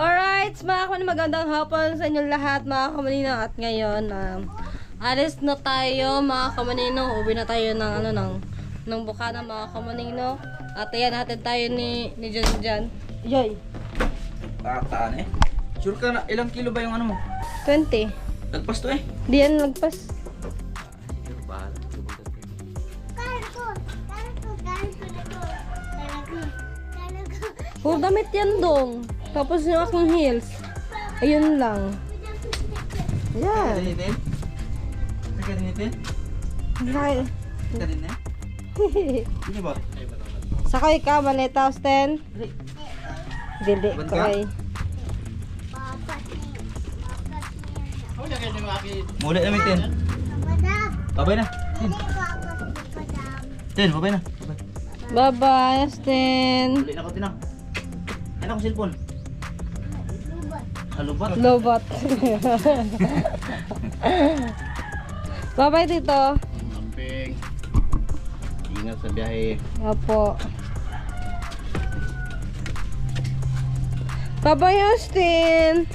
Alright, mga kamanina, magandang hapon sa inyong lahat, mga kamanina. At ngayon, um, alis na tayo, mga kamanino. Uwi na tayo ng, ano, ng, ng bukana, mga kamanino. At ayan, natin tayo ni, ni Jan Jan. Yoy, Tataan eh. Sure ka na, ilang kilo ba yung ano mo? 20. Lagpas to eh. Di yan lagpas. Puro damit yan dong. Tapos yung aking heels. Ayun lang. Yan. Kadinitin? Kadinitin? Sakay. Kadinitin? Hindi ba? Sakay ka, maleta, Austin. Dili ko ka? ay. Muli namin, Tin. Babay na. Tin. Tin, babay na. Babay. Bye-bye, Austin. Muli na ko, Tin. Ano ko cellphone? Lubat. Alubat. Lobot. Bye-bye, Tito. Amping. Ingat sa biyahe. Opo. Bye-bye, Austin.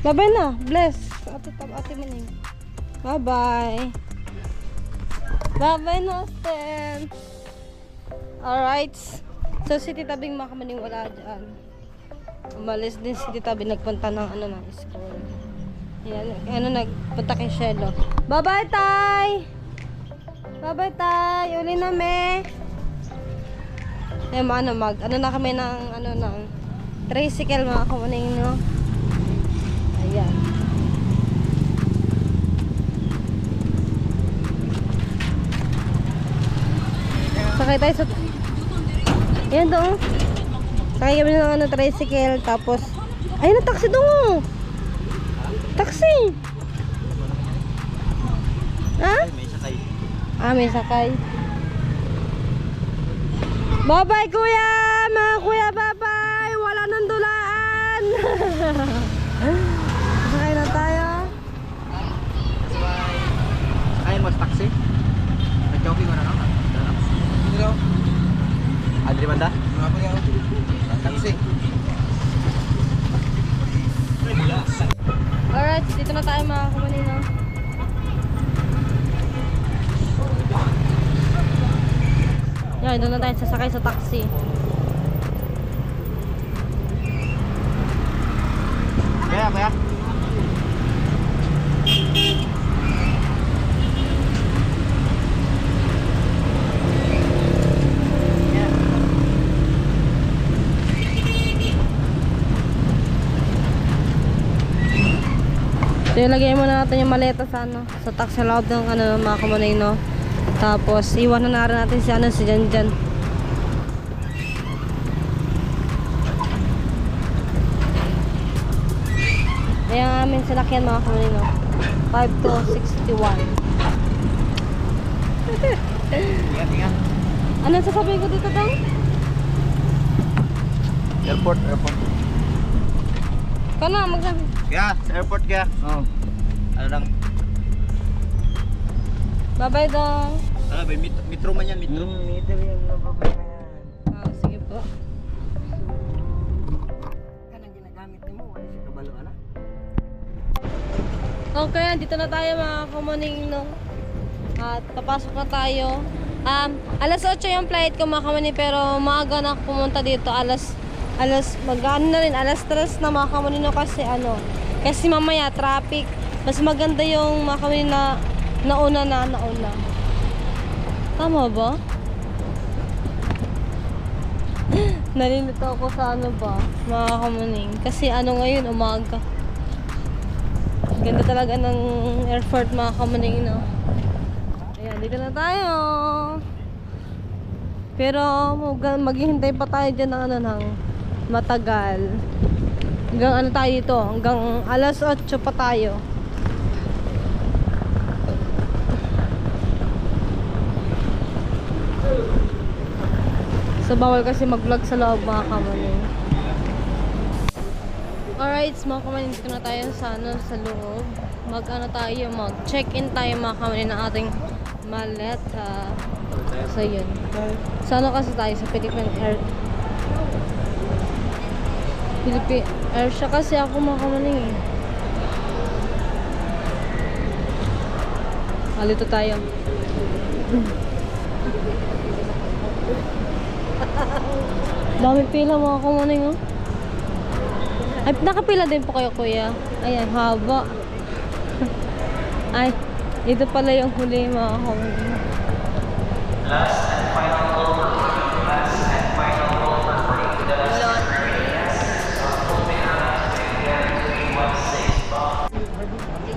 Bye-bye na. Bless. Ate, ate maning. Bye-bye. Bye-bye na, Austin. Alright. So, si Tita Bing makamaning wala dyan. Umalis din si Tita. Nagpunta ng ano ng school. Yan. Ano, nagpunta kay Shelo. Bye-bye, Tay! Bye-bye, Tay! Uli na, me! Eh, ano, mag, ano na kami ng, ano, ng tricycle, mga kamaning, no? Ayan. Sakay tayo sa... Ayan doon. Sakay kami ng ano, tricycle, tapos... Ayun na, taxi doon, oh! Taxi! Ha? May sakay. Ah, may sakay. Bye-bye, kuya! Mga kuya, bye-bye! Doon na tayo sasakay sa taxi. Kaya, kaya. So, ilagay muna natin yung maleta sa ano, sa taxi loob ng ano, mga kumanino. Tapos, iwanan na rin natin si ano, si Jan Jan. Kaya ang aming salakyan mga kumanino. 5 to 61. Ingat, ingat. Ano sasabihin ko dito dong? Airport, airport. Kano, magsabi. Kaya, sa airport kaya. Oo. Ano lang. Bye-bye dong. Ano ba, mit- metro man yan, metro. Metro yan, no problema yan. Ah, sige po. Kanang ginagamit mo, wala siya kabalo, ana. Okay, dito na tayo mga kamaning no. At papasok na tayo. Um, alas 8 yung flight ko mga kamaning pero maaga na ako pumunta dito. Alas, alas, mag-ano na rin, alas 3 na mga kamaning no kasi ano. Kasi mamaya traffic. Mas maganda yung mga kamaning na nauna na, nauna. Tama ba? Nalilito ako sa ano ba, mga kamaning. Kasi ano ngayon, umaga. Ganda talaga ng airport mga kamaning, no? Ayan, dito na tayo. Pero mag- maghihintay pa tayo dyan ng ano ng matagal. Hanggang ano tayo dito? Hanggang alas 8 pa tayo. So bawal kasi mag-vlog sa loob mga kamaning. Alright, mga kamanin, dito na tayo sa, ano, sa loob. Mag, ano tayo, mag check-in tayo mga kamanin ng ating maleta. So, yun. Sa ano kasi tayo, sa Philippine Air. Pilipi Arsha kasi ako makamaning eh. Alito tayo. Dami pila mga kamaning oh. Ay, nakapila din po kayo kuya. Ayan, haba. Ay, ito pala yung huli mga kamaning.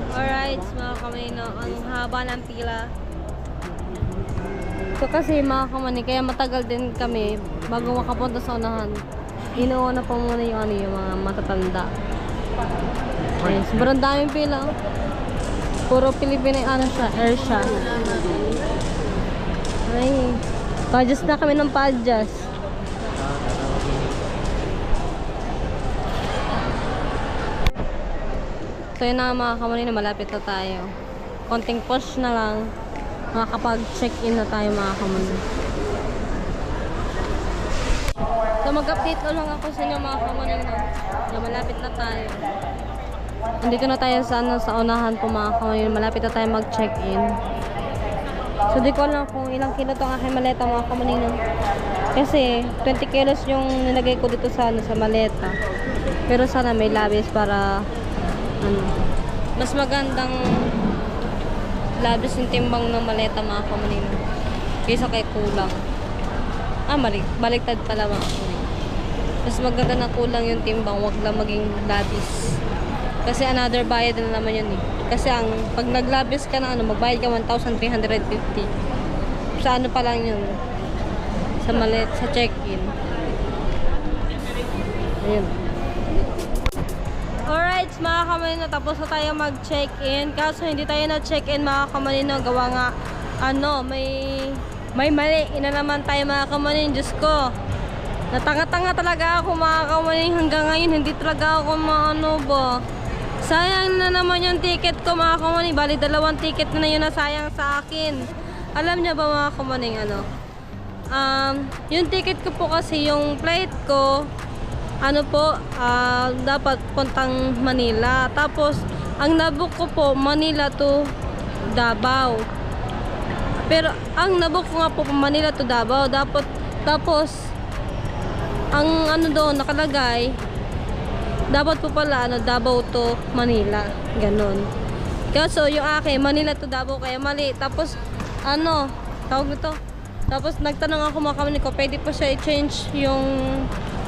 Alright, mga kamino, ang haba ng pila. So kasi mga kamani, kaya matagal din kami bago makapunta sa unahan. Inuuna pa muna yung ano yung mga matatanda. Ay, sobrang daming pila. oh. Puro Pilipino yung ano siya, air siya. Ay, padjas na kami ng padjas. So yun na mga kamani malapit na tayo. Konting push na lang. Makakapag-check-in na tayo mga kamani. So mag-update ko lang ako sa inyo mga kamani na, na malapit na tayo. Nandito na tayo sa, ano, sa unahan po mga kamani. Malapit na tayo mag-check-in. So di ko alam kung ilang kilo tong aking maleta mga kamani na. Kasi 20 kilos yung nilagay ko dito sa, ano, sa maleta. Pero sana may labis para ano, mas magandang labis yung timbang ng maleta mga kamanino kaysa kay kulang. Ah balik, baliktad pala mga kamanino mas maganda na kulang yung timbang wag lang maging labis. Kasi another bayad na naman yun eh. Kasi ang pag naglabis ka na ano magbayad ka 1,350 sa ano pa lang yun? Sa malet sa check-in. Ayun Alright, mga kamanino, tapos na tayo mag-check-in. Kaso hindi tayo na-check-in, mga kamanino. Gawa nga, ano, may, may mali. Ina naman tayo, mga kamanino. Diyos ko. Natanga-tanga talaga ako, mga kamanino. Hanggang ngayon, hindi talaga ako maano ba. Sayang na naman yung ticket ko, mga kamanino. Bali, dalawang ticket na yun na sayang sa akin. Alam niyo ba, mga kamanino, ano? Um, yung ticket ko po kasi, yung flight ko, ano po, ah, dapat puntang Manila. Tapos, ang nabook ko po, Manila to Davao. Pero, ang nabook ko nga po, Manila to Davao. Dapat, tapos, ang ano doon, nakalagay, dapat po pala, ano, Davao to Manila. Ganon. Kaso, yung akin, Manila to Davao, kaya mali. Tapos, ano, tawag nito. Tapos, nagtanong ako mga kamani ko, pwede po siya i-change yung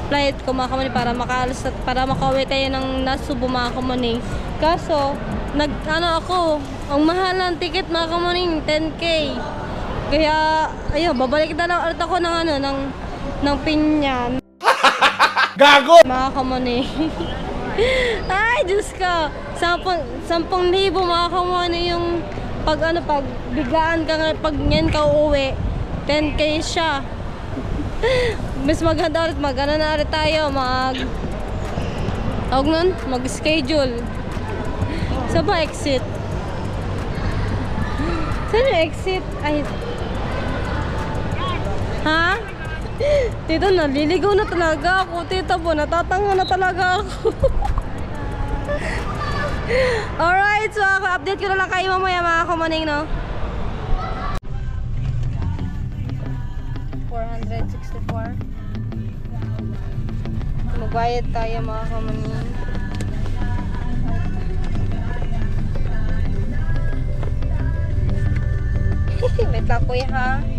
flight ko mga kamani para makaalis at para makauwi tayo ng Nasubo mga kamani. Kaso, nag, ano ako, ang mahal ng ticket mga kamani, 10k. Kaya, ayun, babalik na lang ulit ako ng ano, ng, ng pinyan. Gago! Mga kamani. Ay, Diyos ko. Sampung, sampung libo mga kamani yung pag ano, pag biglaan ka nga, pag yan ka uuwi, 10k siya. Mas maganda ulit, mag ano na tayo, mag tawag nun, mag-schedule. Sa ba exit? Saan yung exit? Ay. Ha? Tito, naliligaw na talaga ako. Tito po, natatanga na talaga ako. Alright, so ako, update ko na lang kayo mamaya mga kamaning, no? 464. Magbayad tayo mga kamaning. Wait lang kuya ha.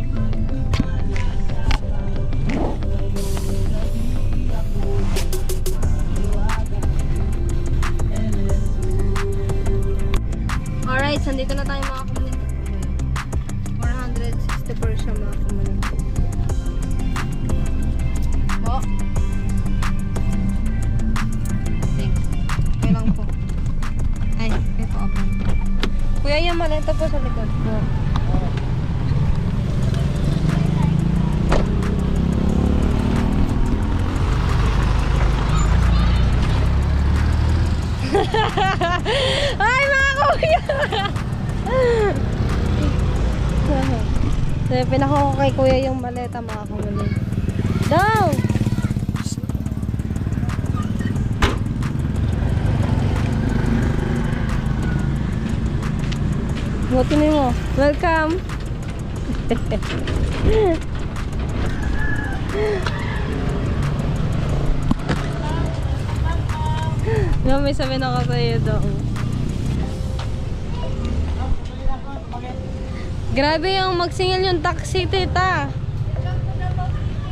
Ay, mga kuya! so, pinako ko kay kuya yung maleta, mga kuya. Down! Buti mo. Oh. Welcome! No, may sabihin ako sa'yo doon. Grabe yung magsingil yung taxi, tita.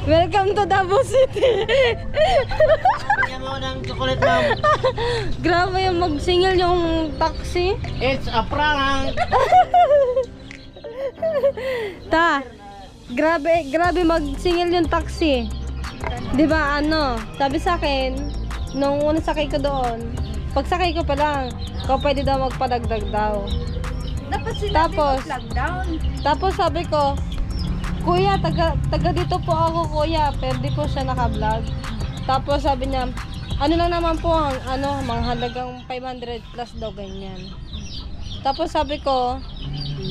Welcome to Davao City. Bigyan mo ng chocolate, ma'am. Grabe yung magsingil yung taxi. It's a prank. Ta, grabe, grabe magsingil yung taxi. 'Di ba ano, sabi sa akin, nung una sakay ko doon, pag sakay ko pa lang, ko pwede daw magpadagdag daw. Dapat sinabi Tapos, mo lockdown. Tapos sabi ko, Kuya, taga, taga dito po ako, kuya. Pero di po siya naka-vlog. Tapos sabi niya, ano lang naman po ang ano, mga halagang 500 plus daw ganyan. Tapos sabi ko,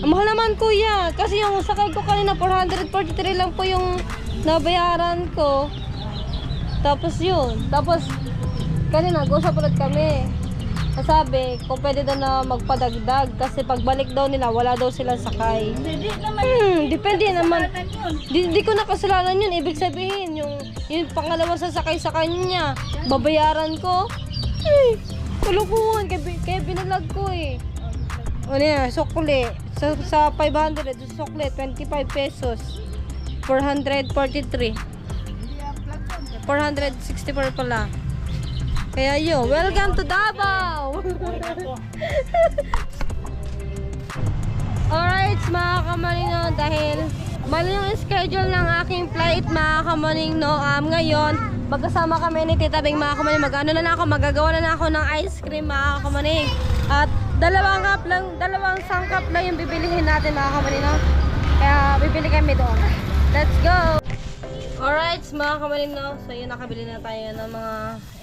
ang mahal naman kuya. Kasi yung sakay ko kanina, 443 lang po yung nabayaran ko. Tapos yun. Tapos, kanina, nag-usap ulit kami. Sabi, kung pwede daw na magpadagdag kasi pagbalik daw nila, wala daw silang sakay. Hindi naman Hmm, depende naman. kasalanan. Di, di ko nakasalanan yun. Ibig sabihin, yung, yung pangalawa sa sakay sa kanya, babayaran ko. Eh, kulukuhan. Kaya, kaya binalag ko eh. Ano yan, sukli. Sa, sa 500, sa sukli, 25 pesos. 443. 464 pala. Kaya yun, welcome to Davao! Alright, mga kamalino, dahil mali yung schedule ng aking flight, mga kamalino, no, um, ngayon, magkasama kami ni Tita Bing, mga kamalino, mag-ano na, ako, magagawa na, ako ng ice cream, mga kamalino. At dalawang cup lang, dalawang sangkap lang yung bibilihin natin, mga kamalino. Kaya, bibili kami doon. Let's go! Alright, mga kamalino, so yun, nakabili na tayo ng mga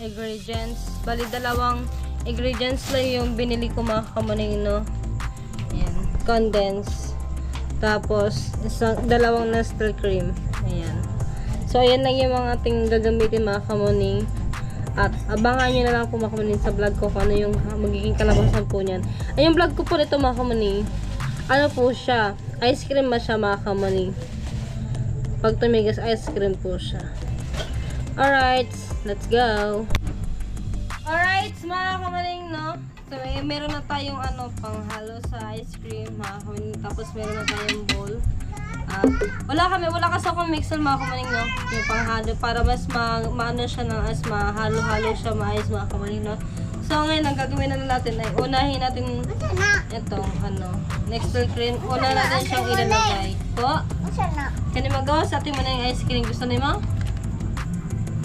ingredients. Bali, dalawang ingredients lang yung binili ko, mga kamalino. Ayan, condense. Tapos, isang, dalawang Nestle cream. Ayan. So, ayan lang yung mga ating gagamitin mga kamuning. At abangan nyo na lang po mga kamuning sa vlog ko kung ano yung magiging kalabasan po niyan. Ay, yung vlog ko po nito mga kamuning, ano po siya, ice cream ba siya mga kamuning. Pag tumigas, ice cream po siya. Alright, let's go! Alright, mga kamaling, no? So, eh, meron na tayong ano, panghalo sa ice cream, mga kamaling. Tapos, meron na tayong bowl. At, wala kami, wala kasi akong mixer, mga kamaling, no? Yung panghalo, para mas ma, maano siya ng as mahalo-halo siya, maayos, mga kamaling, no? So, ngayon, ang gagawin na natin ay unahin natin itong, ano, next cream. Una natin siyang ilalagay. Po? Kani magawa sa atin mo na yung ice cream. Gusto na mo?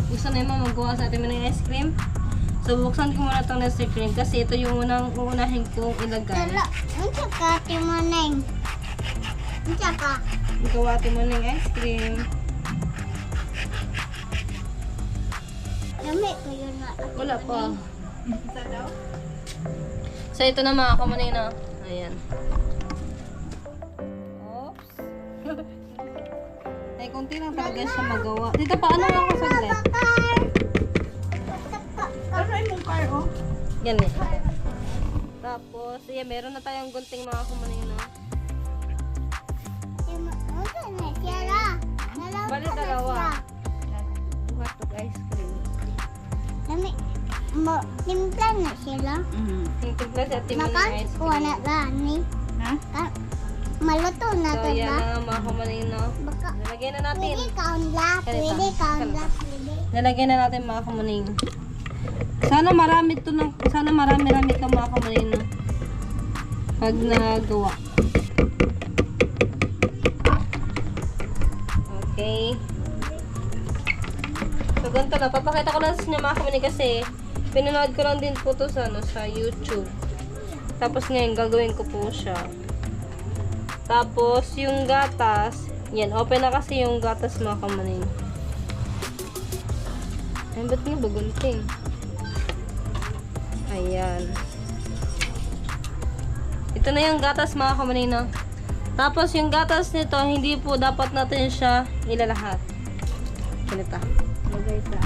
Gusto na mo magawa sa atin mo na yung ice cream? So, buksan ko muna itong Nestle cream kasi ito yung unang uunahin kong ilagay. Tala, unsa ka timaneng? Unsa ka? Magawa atin mo na yung ice cream. Dami ko yun na. Wala pa. So, ito na mga kamanay na. Ayan. Oops. Ay, konti lang talaga siya magawa. Dito, paano lang ako saglit? Ano yung car, oh? Yan eh. Tapos, ayan, meron na tayong gunting mga kumanin na. Unsa na siya la? Dalawa Bali, na dalawa. siya. Hotdog ice cream. Dami. Mo, timpla na sila. Mm. Yung timpla sa Makan ice ko cream. na gani. Ha? Maluto na So, to yan ba? na nga mga kumanin na. Baka Nalagyan na natin. pwede kaon la, Ganito. pwede kaon la, Ganito. pwede. Nalagyan na natin mga kumanin. Sana marami to na, sana marami-rami ka mga kumanin na. Pag nagawa. Okay. So, ganito na. Papakita ko lang sa inyo mga kumanin kasi pinanood ko lang din po to sa, ano, sa YouTube. Tapos ngayon, gagawin ko po siya. Tapos, yung gatas, yan, open na kasi yung gatas mga kamanin. Ay, ba't nga bagunting? Ayan. Ito na yung gatas mga kamanin, no? Tapos, yung gatas nito, hindi po dapat natin siya ilalahat. Ganito. Lagay sa,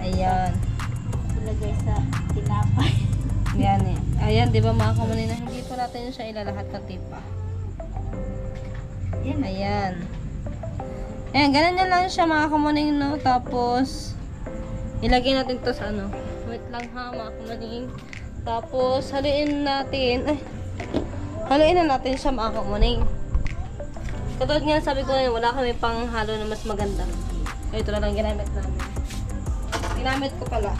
Ayan. lagay sa tinapay. Ayan eh. Ayan, di ba mga kamanin na hindi po natin siya ilalahat ng tipa. Yan. Ayan. Ayan, ganun na lang siya mga kamaning, no? Tapos, ilagay natin to sa ano. Wait lang ha, mga kamaning. Tapos, haluin natin. Ay, haluin na natin siya mga kamaning. Katulad nga sabi ko na wala kami pang halo na mas maganda. Ito na lang ginamit namin. Ginamit ko pala.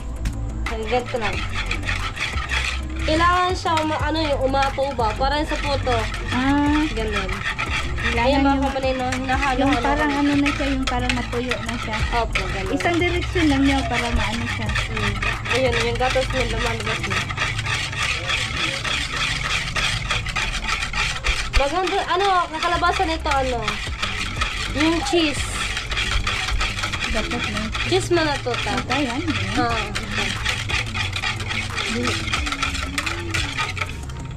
Hanggang ko lang. Kailangan siya, ano yung umapaw ba? Parang sa photo. Ah, Ganun. Ayan kailangan mga yung, kamaning, no? Hinahalo yung halo parang ano na siya, yung parang natuyo na siya. Opo, ganun. Isang direksyon lang niya para maano siya. Mm. Ayun, yung gatas niya lumalabas na. Maganda, ano, kakalabasan nito, ano, yung cheese. Dapat na. Cheese man na to, ta. Ito yan. Ah,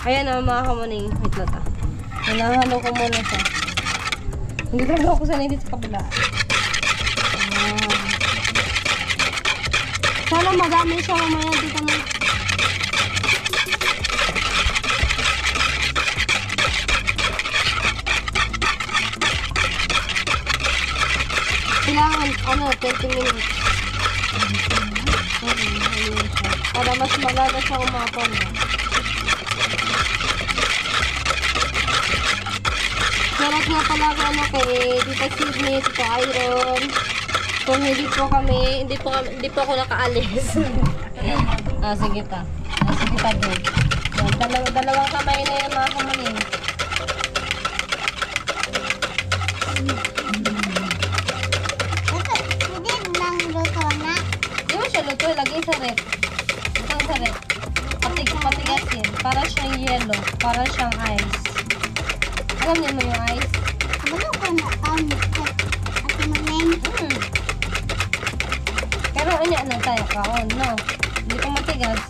Ayan na, mga kamuning. Wait lang ta. Hinahalo ko muna siya. Hindi talaga ako sanay dito sa kabila. Ah. Sana madami siya mamaya dito na. Kailangan, ano, 20 minutes. Para mas malaga siya umapon. Shoutout nga pala ako ano kay Tita Sydney, Tita Iron. Kung hindi po kami, hindi po, hindi po ako nakaalis. ah, sige ta. Ah, sige ta, babe. Yan, dalaw, dalawang kamay na yan mga kamanin. Ito, luto lagay sa rep. Isang sa rep. Patig, patigas yan. Para siyang yellow. Para siyang ice. Niyo mo yung ice? Balo ko na kami. Ate Maneng. Hmm. Pero unya na tayo kaon, no? Hindi ko matigas.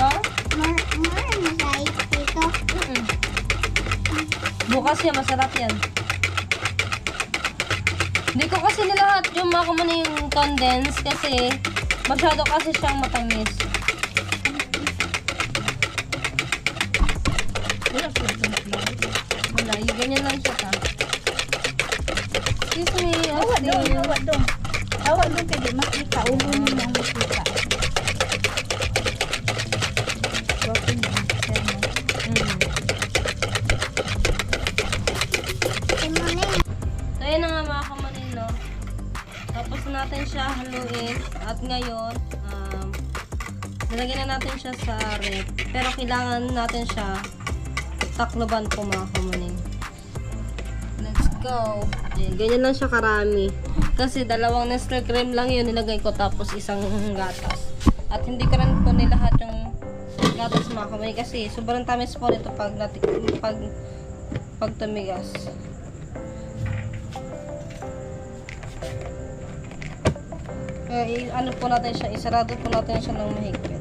No? Mar mar na sa dito. Mm-mm. Bukas yan, masarap yan. Hindi ko kasi nilahat yung mga kumuna yung condense kasi masyado kasi siyang matamis. Wala po yung ganyan lang siya ta. Excuse me, Awa doon, Austin. awa doon. Awa doon kaya di makita. Ulo mo lang makita. Mm. Ate Maneng. So, ayun na nga mga kamanin, no? Tapos na natin siya haluin. At ngayon, um, nilagyan na natin siya sa rep. Pero kailangan natin siya takloban po mga kamanin. Let's go. Ayan, ganyan lang siya karami. Kasi dalawang Nestle cream lang yun nilagay ko tapos isang gatas. At hindi ko rin po nilahat yung gatas mga kamanin kasi sobrang tamis po nito pag, pag, pag tumigas. I- ano po natin siya, isarado po natin siya ng mahigpit.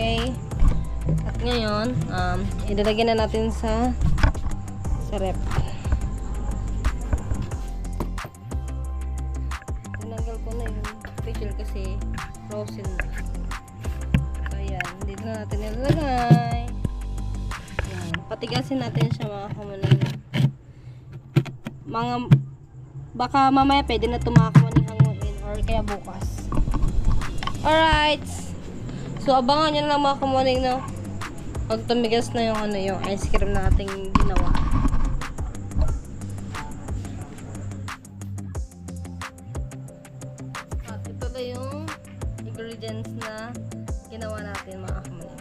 Okay. At ngayon, um, ilalagay na natin sa sa rep. Tinanggal ko na yung facial kasi frozen na. So, ayan. Dito na natin ilalagay. Yan. Patigasin natin siya mga kamaning. Mga baka mamaya pwede na ito mga kamaning hanguin or kaya bukas. Alright. So abangan nyo na lang mga kamaning no. Pag tumigas na yung ano yung ice cream na ating ginawa. At ito na yung ingredients na ginawa natin mga kamaning.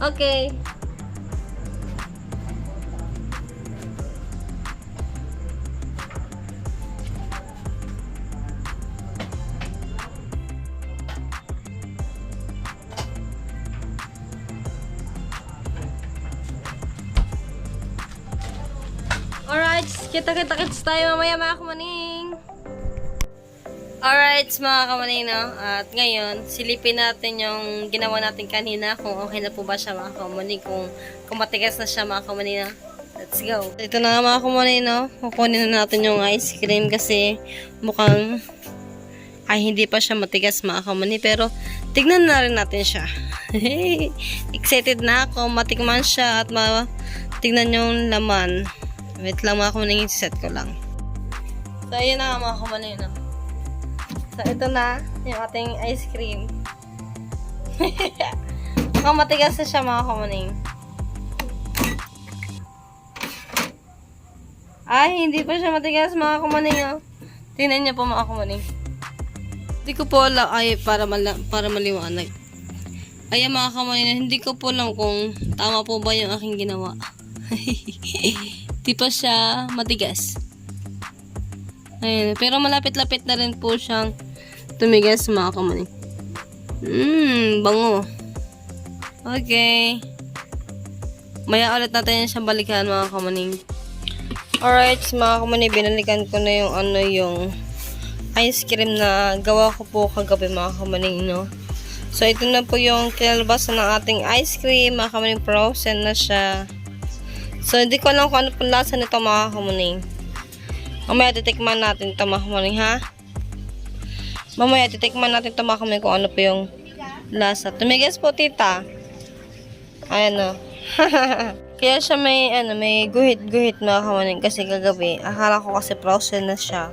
Okay. Alright, kita-kita kits tayo mamaya mga kamaning. Alright, mga kamaning, no? At ngayon, silipin natin yung ginawa natin kanina, kung okay na po ba siya mga kamaning, kung, kung matigas na siya mga kamaning, no? Let's go. Ito na nga mga kamaning, no? Kukunin na natin yung ice cream kasi mukhang ay hindi pa siya matigas mga kamani pero tignan na rin natin siya. Excited na ako matikman siya at ma tignan yung laman. Wait lang mga kamani, set ko lang. So ayun na mga kamani. No? So ito na yung ating ice cream. Mukhang matigas na siya mga kamaning. Ay, hindi pa siya matigas mga kumaning oh. Tingnan niyo po mga kumaning. Hindi ko po alam, ay para, mala, para maliwanag. Ay mga kumaning, hindi ko po alam kung tama po ba yung aking ginawa. Di pa siya matigas. Ayun, pero malapit-lapit na rin po siyang tumigas mga kumaning. Mmm, bango. Okay. Maya ulit natin siyang balikan mga kumaning. Alright, mga kumani, binalikan ko na yung ano yung ice cream na gawa ko po kagabi mga kamaning, no? So, ito na po yung kinalbasan ng ating ice cream, mga kamaning frozen na siya. So, hindi ko alam kung ano pong lasa nito mga kamaning. Mamaya titikman natin ito mga kamaning, ha? Mamaya titikman natin ito mga kamaning kung ano po yung lasa. Tumigas po, tita. Ayan, no? Kaya siya may, ano, may guhit-guhit mga kamaning kasi kagabi. Akala ko kasi frozen na siya.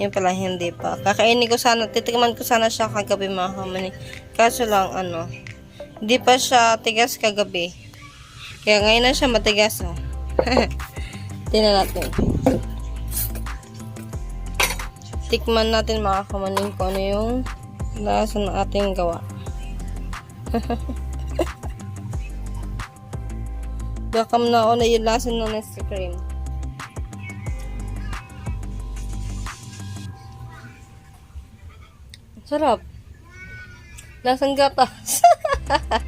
Yun pala, hindi pa. Kakainin ko sana, titikman ko sana siya kagabi mga kamaning. Kaso lang, ano, hindi pa siya tigas kagabi. Kaya ngayon na siya matigas, oh. Tingnan natin. Tikman natin mga kamaning kung ano yung lasa ng ating gawa. Baka na ako na yung lasa ng ice cream. Sarap. Lasang gatas.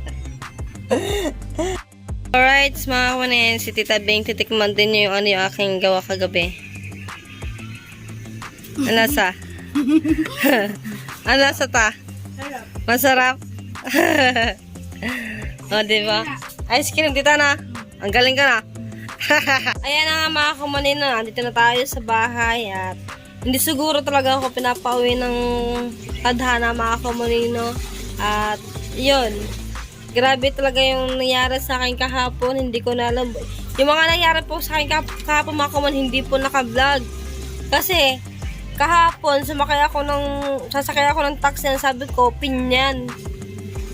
Alright, mga kawanin, si Tita Bing, titikman din niyo yung ano yung aking gawa kagabi. Ang lasa? Ang lasa ta? Masarap. o, diba? Ice cream, tita na. Ang galing ka na. Ayan na nga mga kumanin na. Andito na tayo sa bahay at hindi siguro talaga ako pinapauwi ng tadhana mga kumanino. At yun. Grabe talaga yung nangyari sa akin kahapon. Hindi ko na alam. Yung mga nangyari po sa akin kah- kahapon mga kuman, hindi po naka-vlog. Kasi kahapon sumakay ako ng sasakay ako ng taxi sabi ko pinyan.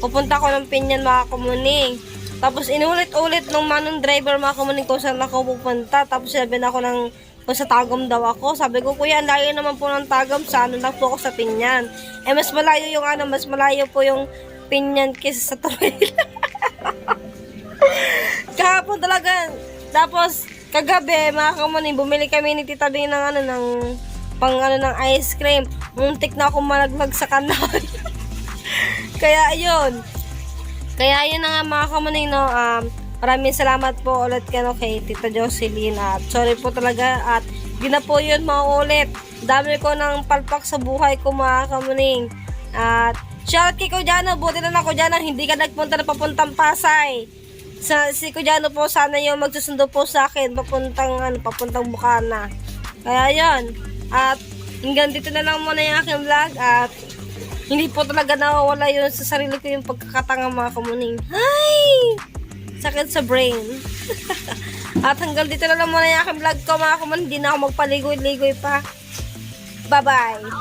Pupunta ako ng pinyan mga kumuning. Tapos inulit-ulit nung manong driver mga kumuning kung saan ako pupunta. Tapos sabi na ako ng kung sa Tagum daw ako. Sabi ko, kuya, layo naman po ng Tagum. Sa ano lang po ako sa Pinyan. Eh, mas malayo yung ano, mas malayo po yung Pinyan kaysa sa Torrella. Kahapon talaga. Tapos, kagabi, mga kamunin, bumili kami ni Tita Bing ng ano, ng pang ano ng ice cream. Muntik na ako malaglag sa kanal. Kaya, ayun. Kaya yun na nga mga kamuning, no, um, maraming salamat po ulit kano kay Tita Jocelyn at sorry po talaga at di na po yun mauulit. Dami ko ng palpak sa buhay ko mga kamuning. At shout kay Kujano, buti na ako dyan hindi ka nagpunta na papuntang Pasay. Sa, si Kujano po sana yung magsusundo po sa akin papuntang, ano, papuntang Bukana. Kaya yun. At hanggang dito na lang muna yung aking vlog at hindi po talaga nawawala yun sa sarili ko yung pagkakatanga mga kamuning. Ay! Sakit sa brain. At hanggang dito na lang muna yung aking vlog ko mga kamuning. Hindi na ako magpaligoy-ligoy pa. Bye-bye!